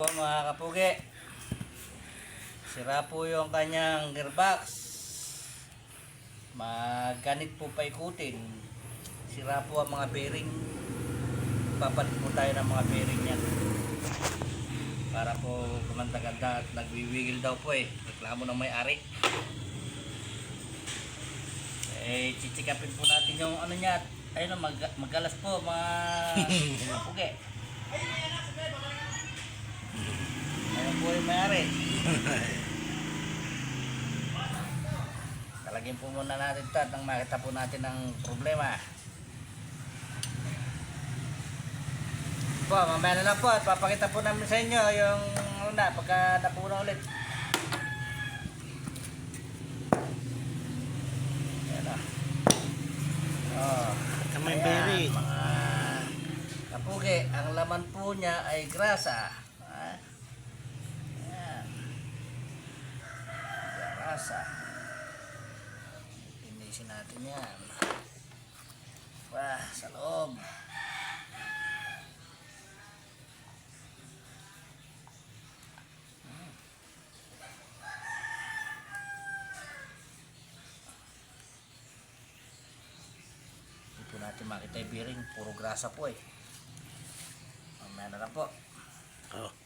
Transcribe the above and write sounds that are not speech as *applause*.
Po mga kapugi. Sira po yung kanyang gearbox. Magganit po paikutin. Sira po ang mga bearing. Papalit po tayo ng mga bearing yan. Para po kumanda-ganda at nagwiwigil daw po eh. Reklamo ng may-ari. Eh, chichikapin po natin yung ano niya. Ayun, mag magalas po mga *laughs* kapugi. Yung may-ari. *laughs* Talagyan po muna natin ito at nang makita po natin ang problema. Po, mamaya na lang po at papakita po namin sa inyo yung ano na, pagka napuna ulit. Ayan o. Oh. Kamay berry. Mga kapugi, ang laman po niya ay grasa. Ah. Ayan. Grasa. Pinisin natin yan. Wah, sa loob. Hindi po natin makita yung bearing. Puro grasa po eh. Mamaya na lang po. Oh.